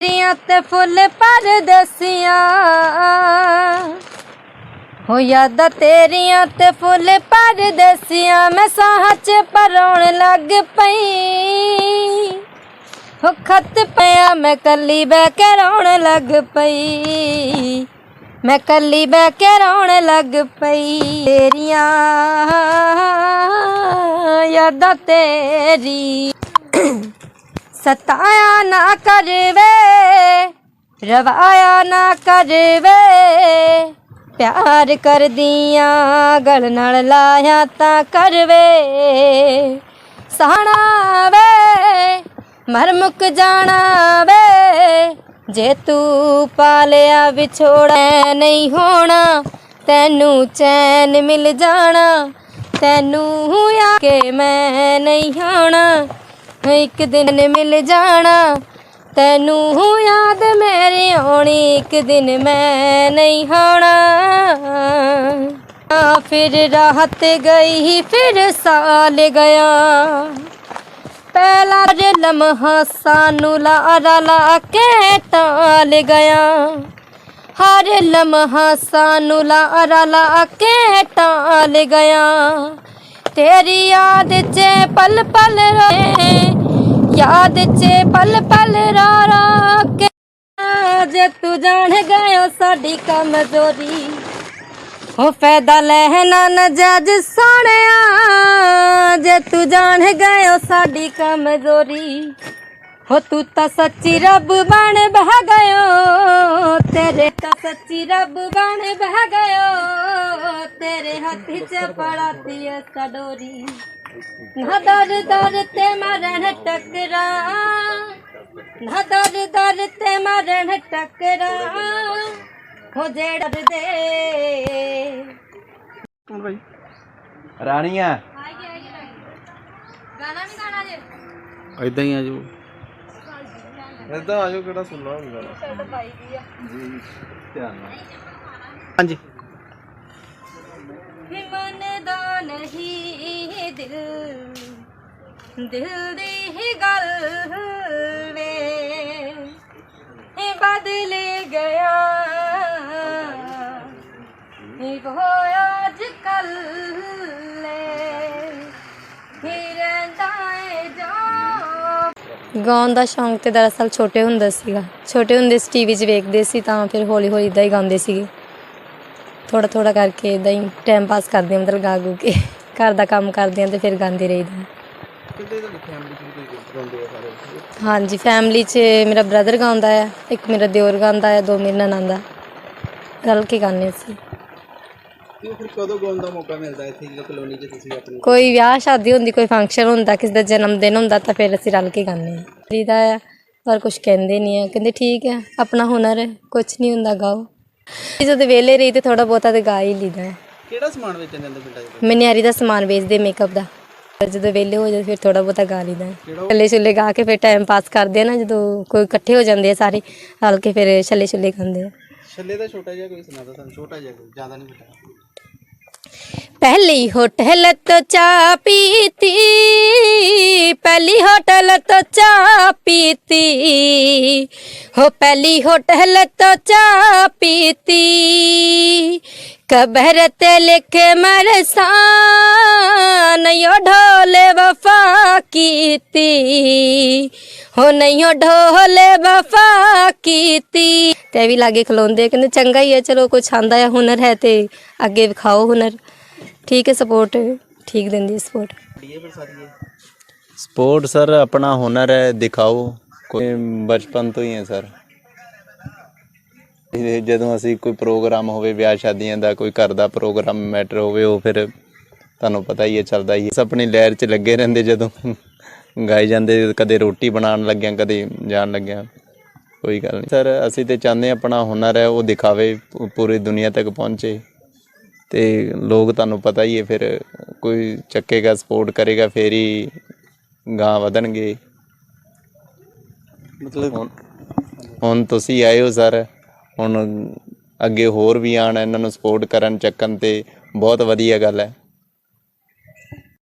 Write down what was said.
ਤੇਰੀਆਂ ਤੇ ਫੁੱਲ ਪਰਦਸੀਆਂ ਹੋ ਯਾਦਾਂ ਤੇਰੀਆਂ ਤੇ ਫੁੱਲ ਪਰਦਸੀਆਂ ਮੈਂ ਸਾਹਾਂ 'ਚ ਪਰੋਣ ਲੱਗ ਪਈ। ਹੋ ਖਤ ਪਿਆ, ਮੈਂ ਕੱਲੀ ਬਹਿ ਕੇ ਰੋਣ ਲੱਗ ਪਈ। ਮੈਂ ਕੱਲੀ ਬਹਿ ਕੇ ਰੋਣ ਲੱਗ ਪਈ। ਤੇਰੀਆਂ ਯਾਦਾਂ ਤੇਰੀ। ਸਤਾਇਆ ਨਾ ਕਰਵੇ, ਰਵਾਇਆ ਨਾ ਕਰਵੇ। ਪਿਆਰ ਕਰਦੀਆਂ, ਗਲ ਨਾਲ ਲਾਇਆ ਤਾਂ ਕਰਵੇ। ਸਹਣਾ ਵੇ ਮਰ ਮੁੱਕ ਜਾਣਾ ਵੇ। ਜੇ ਤੂੰ ਪਾਲਿਆ ਵਿਛੋੜਾ, ਨਹੀਂ ਹੋਣਾ, ਤੈਨੂੰ ਚੈਨ ਮਿਲ ਜਾਣਾ। ਤੈਨੂੰ ਆ ਕੇ ਮੈਂ ਨਹੀਂ ਹੋਣਾ ਇੱਕ ਦਿਨ ਮਿਲ ਜਾਣਾ। ਤੈਨੂੰ ਯਾਦ ਮੇਰੀ ਆਉਣੀ, ਇੱਕ ਦਿਨ ਮੈਂ ਨਹੀਂ ਹੋਣਾ ਫਿਰ ਰਾਹਤ ਗਈ ਫਿਰ ਸਾਲ ਗਿਆ। ਪਹਿਲਾ ਜੇ ਲਮਹਾ ਸਾਨੂੰ ਲਾਰਾ ਲਾ ਕੇ ਟਾਲ ਗਿਆ। ਹਰ ਲਮਹਾ ਸਾਨੂੰ ਲਾਰਾ ਲਾ ਕੇ ਟਾਲ ਗਿਆ। ਤੇਰੀ ਯਾਦ 'ਚ ਪਲ ਪਲ ਰੋਏ, ਯਾਦ 'ਚ ਪਲ ਪਲ ਰੋ ਰੋ ਕੇ। ਜੇ ਤੂੰ ਜਾਣ ਗਇਓ ਸਾਡੀ ਕਮਜ਼ੋਰੀ। ਹੋ ਫਾਇਦਾ ਲੈਣਾ ਨਜਾਜ ਸੋਹਣਿਆ ਜੇ ਤੂੰ ਜਾਣ ਗਇਓ ਸਾਡੀ ਕਮਜ਼ੋਰੀ। ਹੋ ਤੂੰ ਤਾਂ ਸੱਚੀ ਰੱਬ ਬਣ ਬਹਿ ਗਇਓ, ਤੇਰੇ ਤਾਂ ਸੱਚੀ ਰੱਬ ਬਣ ਬਹਿ ਗਇਓ। ਹੱਥ 'ਚ ਫੜਾਤੀ ਐ ਸਡੋਰੀ ਨਾ ਦਰ ਤੇ ਮਰਨ ਟਕਰਾ। ਨਾ ਦਰ ਤੇ ਮਰਨ ਟਕਰਾ। ਹੋ ਜੇ ਡਰਦੇ। ਰਾਣੀਆਂ ਗਾਣਾ ਵੀ ਗਾਣਾ ਜੇ? ਇਦਾਂ ਹੀ ਆ ਜੋ ਇਦਾਂ ਆਜੋ ਕਿਹੜਾ ਸੁਣਨਾ ਹੁੰਦਾ ਸਾਡਾ ਬਾਈ ਦੀ ਆ। ਧਿਆਨ ਨਾਲ। ਹਾਂਜੀ। ਵੀ ਨਹੀਂ ਦਿਲ ਦਿਲ ਦੀ ਗੱਲ ਵੇ। ਇਹ ਬਦਲ ਗਿਆ। ਇਹ ਹੋਇਆ ਅੱਜ ਕੱਲ ਗਾਉਣ ਦਾ ਸ਼ੌਂਕ ਤੇ ਦਰਅਸਲ ਛੋਟੇ ਹੁੰਦਾ ਸੀਗਾ। ਛੋਟੇ ਹੁੰਦੇ ਸੀ ਟੀਵੀ 'ਚ ਵੇਖਦੇ ਸੀ ਤਾਂ ਫਿਰ ਹੌਲੀ ਹੌਲੀ ਇਦਾਂ ਹੀ ਗਾਉਂਦੇ ਸੀਗੇ। ਥੋੜਾ ਥੋੜਾ ਕਰਕੇ ਇਦਾਂ ਹੀ ਟਾਈਮ ਪਾਸ ਕਰਦੇ ਹਾਂ ਮਤਲਬ ਗਾ ਕੇ। ਘਰ ਦਾ ਕੰਮ ਕਰਦੇ ਹਾਂ ਤੇ ਫਿਰ ਗਾਉਂਦੇ ਰਹੀਦਾ ਕਿੱਦੇ ਤੁਹਾਡੀ ਫੈਮਿਲੀ ਚ ਗਾਉਂਦੇ ਆ ਸਾਰੇ? ਹਾਂਜੀ ਫੈਮਿਲੀ 'ਚ ਮੇਰਾ ਬ੍ਰਦਰ ਗਾਉਂਦਾ ਹੈ ਇੱਕ ਮੇਰਾ ਦਿਓਰ ਗਾਉਂਦਾ ਹੈ ਦੋ ਮੇਰੇ ਨਨਾਣ ਦਾ। ਰਲ ਕੇ ਗਾਉਂਦੇ ਸੀ ਤੇ ਫਿਰ ਕਦੋਂ ਗਾਉਣ ਦਾ ਮੌਕਾ ਮਿਲਦਾ ਇੱਥੇ ਜਦੋਂ ਕਲੋਨੀ 'ਚ ਤੁਸੀਂ ਆਪਣੀ? ਕੋਈ ਵਿਆਹ ਸ਼ਾਦੀ ਹੁੰਦੀ ਕੋਈ ਫੰਕਸ਼ਨ ਹੁੰਦਾ ਕਿਸੇ ਦਾ ਜਨਮ ਦਿਨ ਹੁੰਦਾ ਤਾਂ ਫਿਰ ਅਸੀਂ ਰਲ ਕੇ ਗਾਉਂਦੇ ਹਾਂ। ਕਰੀਦਾ ਹੈ ਪਰ ਕੁਝ ਕਹਿੰਦੇ ਨਹੀਂ ਹੈ ਕਹਿੰਦੇ ਠੀਕ ਹੈ ਆਪਣਾ ਹੁਨਰ ਹੈ ਕੁਝ ਨਹੀਂ ਹੁੰਦਾ ਗਾਓ। ਜਦੋਂ ਵਿਹਲੇ ਰਹੀ ਤੇ ਥੋੜਾ ਬਹੁਤਾ ਤੇ ਗਾ ਹੀ ਲਈਦਾ ਹੈ ਕਿਹੜਾ ਸਮਾਨ ਵੇਚਣ ਜਾਂਦੇ ਪਿੰਡਾਂ 'ਚ ਮਨਿਆਰੀ ਦਾ ਸਮਾਨ ਵੇਚਦੇ ਮੇਕਅਪ ਦਾ ਜਦੋਂ ਵਿਹਲੇ ਹੋ ਜਾਂਦੇ ਫਿਰ ਥੋੜਾ ਬਹੁਤਾ ਗਾ ਲਈਦਾ ਹੈ ਛੱਲੇ ਛੁੱਲੇ ਗਾ ਕੇ ਫਿਰ ਟਾਈਮ ਪਾਸ ਕਰਦੇ ਆ ਨਾ ਜਦੋਂ ਕੋਈ ਇਕੱਠੇ ਹੋ ਜਾਂਦੇ ਆ ਸਾਰੇ ਰਲ ਕੇ ਫਿਰ ਛੱਲੇ ਛੁੱਲੇ ਗਾਉਂਦੇ ਆ ਛੱਲੇ ਦਾ ਛੋਟਾ ਜਿਹਾ ਕੋਈ ਸੁਣਾਦਾ ਸਾਨੂੰ ਛੋਟਾ ਜਿਹਾ ਕੋਈ ਜ਼ਿਆਦਾ ਨਹੀਂ ਪਤਾ पहली होटल तो चा पीती पहली होटल तो चा पीती हो पहली होटल तो चा पीती कबर ते लिख मरसान यो ढोले वफा कीती ਹੋ ਨਹੀਂ ਉਹ ਢੋਲੇ ਵਫਾ ਕੀਤੀ ਤੇ ਵੀ ਲਾਗੇ ਖਲੋਂਦੇ ਕਹਿੰਦੇ ਚੰਗਾ ਹੀ ਹੈ ਚਲੋ ਕੁਛ ਆਂਦਾ ਹੈ ਹੁਨਰ ਹੈ ਤੇ ਅੱਗੇ ਵਿਖਾਓ ਹੁਨਰ ਠੀਕ ਹੈ ਸਪੋਰਟ ਠੀਕ ਦਿੰਦੀ ਹੈ ਸਪੋਰਟ ਡੀਏ ਫਿਰ ਸਾਰੀ ਇਹ ਸਪੋਰਟ ਸਰ, ਆਪਣਾ ਹੁਨਰ ਹੈ, ਦਿਖਾਓ। ਕੋਈ ਬਚਪਨ ਤੋਂ ਹੀ ਹੈ ਸਰ। ਇਹ ਜਦੋਂ ਅਸੀਂ ਕੋਈ ਪ੍ਰੋਗਰਾਮ ਹੋਵੇ, ਵਿਆਹ ਸ਼ਾਦੀਆਂ ਦਾ, ਕੋਈ ਘਰ ਦਾ ਪ੍ਰੋਗਰਾਮ ਮੈਟਰ ਹੋਵੇ, ਉਹ ਫਿਰ ਤੁਹਾਨੂੰ ਪਤਾ ਹੀ ਹੈ, ਚੱਲਦਾ ਹੀ ਹੈ। ਆਪਣੀ ਲਹਿਰ 'ਚ ਲੱਗੇ ਰਹਿੰਦੇ ਜਦੋਂ ਗਾਏ ਜਾਂਦੇ, ਕਦੇ ਰੋਟੀ ਬਣਾਉਣ ਲੱਗਿਆ, ਕਦੇ ਜਾਣ ਲੱਗਿਆ। ਕੋਈ ਗੱਲ ਨਹੀਂ। ਸਰ, ਅਸੀਂ ਤੇ ਚਾਹੁੰਦੇ ਆਪਣਾ ਹੁਨਰ ਹੈ, ਉਹ ਦਿਖਾਵੇ ਪੂਰੀ ਦੁਨੀਆ ਤੱਕ ਪਹੁੰਚੇ। ਤੇ ਲੋਕ ਤੁਹਾਨੂੰ ਪਤਾ ਹੀ ਹੈ, ਫਿਰ ਕੋਈ ਚੱਕੇਗਾ, ਸਪੋਰਟ ਕਰੇਗਾ, ਫੇਰ ਹੀ ਗਾਂ ਵਧਣਗੇ। ਮਤਲਬ ਹੁਣ ਤੁਸੀਂ ਆਏ ਹੋ ਸਰ। ਹੁਣ ਅੱਗੇ ਹੋਰ ਵੀ ਆਣ ਇਹਨਾਂ ਨੂੰ ਸਪੋਰਟ ਕਰਨ ਚੱਕਣ ਤੇ ਬਹੁਤ ਵਧੀਆ ਗੱਲ ਹੈ।